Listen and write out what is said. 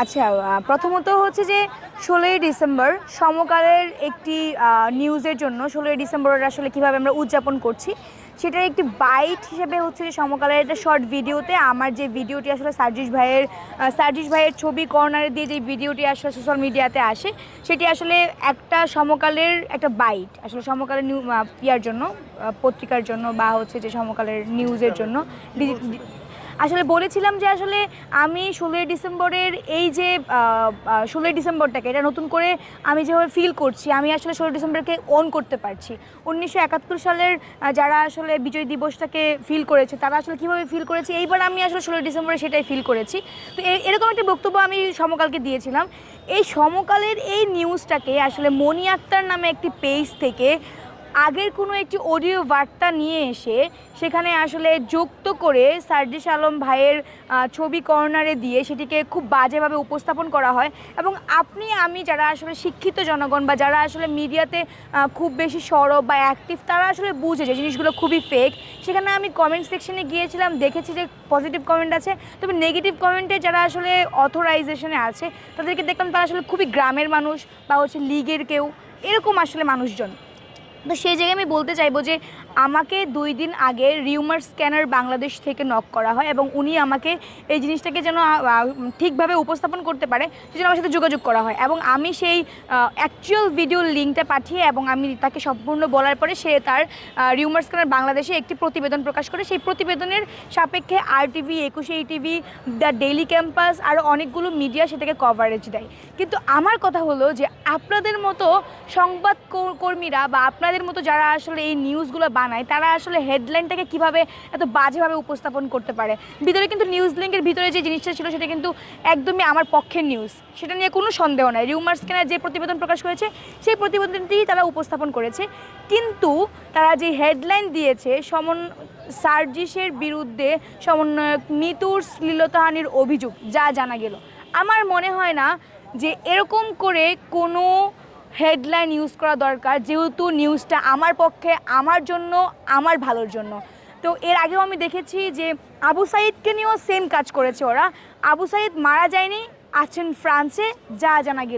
আচ্ছা প্রথমত হচ্ছে যে ষোলোই ডিসেম্বর সমকালের একটি নিউজের জন্য ষোলোই ডিসেম্বর আসলে কীভাবে আমরা উদযাপন করছি, সেটার একটি বাইট হিসেবে হচ্ছে যে সমকালের একটা শর্ট ভিডিওতে আমার যে ভিডিওটি আসলে সার্জিস ভাইয়ের সার্জিস ভাইয়ের ছবি কর্নারে দিয়ে যে ভিডিওটি আসলে সোশ্যাল মিডিয়াতে আসে, সেটি আসলে একটা সমকালের একটা বাইট, আসলে সমকালের নিউ ইয়ার জন্য পত্রিকার জন্য বা হচ্ছে যে সমকালের নিউজের জন্য আসলে বলেছিলাম যে আসলে আমি ষোলোই ডিসেম্বরের এই যে ষোলোই ডিসেম্বরটাকে এটা নতুন করে আমি যেভাবে ফিল করছি, আমি আসলে ষোলোই ডিসেম্বরকে অন করতে পারছি। উনিশশো একাত্তর সালের যারা আসলে বিজয় দিবসটাকে ফিল করেছে, তারা আসলে কীভাবে ফিল করেছে, এইবার আমি আসলে ষোলোই ডিসেম্বরে সেটাই ফিল করেছি। তো এরকম একটা বক্তব্য আমি সমকালকে দিয়েছিলাম। এই সমকালের এই নিউজটাকে আসলে মনি আক্তার নামে একটি পেজ থেকে আগের কোনো একটি অডিও বার্তা নিয়ে এসে সেখানে আসলে যুক্ত করে সার্জিস আলম ভাইয়ের ছবি কর্নারে দিয়ে সেটিকে খুব বাজেভাবে উপস্থাপন করা হয়। এবং আপনি, আমি যারা আসলে শিক্ষিত জনগণ বা যারা আসলে মিডিয়াতে খুব বেশি সরব বা অ্যাক্টিভ তারা আসলে বুঝে যে জিনিসগুলো খুবই ফেক সেখানে আমি কমেন্ট সেকশনে গিয়েছিলাম, দেখেছি যে পজিটিভ কমেন্ট আছে। তবে নেগেটিভ কমেন্টে যারা আসলে অথরাইজেশনে আছে, তাদেরকে দেখলাম তারা আসলে খুবই গ্রামের মানুষ বা হচ্ছে লিগের কেউ। এরকম আসলে মানুষজন। তো সেই জায়গায় আমি বলতে চাইব যে আমাকে দুই দিন আগে রিউমার স্ক্যানার বাংলাদেশ থেকে নক করা হয় এবং উনি আমাকে এই জিনিসটাকে যেন ঠিকভাবে উপস্থাপন করতে পারে সেজন্য আমার সাথে যোগাযোগ করা হয় এবং আমি সেই অ্যাকচুয়াল ভিডিওর লিঙ্কটা পাঠিয়ে এবং আমি তাকে সম্পূর্ণ বলার পরে সে তার রিউমার স্ক্যানার বাংলাদেশে একটি প্রতিবেদন প্রকাশ করে। সেই প্রতিবেদনের সাপেক্ষে আর TV Ekushey TV the daily campus আরও অনেকগুলো মিডিয়া সেটাকে কভারেজ দেয়। কিন্তু আমার কথা হলো যে আপনাদের মতো সংবাদ কর- কর্মীরা বা আপনাদের মতো যারা আসলে এই নিউজগুলো বানায়, তারা আসলে হেডলাইনটাকে কীভাবে এত বাজেভাবে উপস্থাপন করতে পারে? ভিতরে কিন্তু নিউজ লিঙ্কের ভিতরে যে জিনিসটা ছিল, সেটা কিন্তু একদমই আমার পক্ষের নিউজ সেটা নিয়ে কোনো সন্দেহ নাই। রিউমার স্ক্যানার যে প্রতিবেদন প্রকাশ করেছে, সেই প্রতিবেদনটি তারা উপস্থাপন করেছে। কিন্তু তারা যে হেডলাইন দিয়েছে, সমন, সার্জিসের বিরুদ্ধে সমন্বয়ক মিতুর শ্লীলতাহানির অভিযোগ, যা জানা গেল। আমার মনে হয় না যে এরকম করে কোনো হেডলাইন ইউজ করা দরকার, যেহেতু নিউজটা আমার পক্ষে, আমার জন্য, আমার ভালোর জন্য। তো এর আগেও আমি দেখেছি যে আবু সাইদকে নিয়েও সেম কাজ করেছে ওরা। আবু সাইদ মারা যায়নি, আছেন ফ্রান্সে, যা জানা গেল।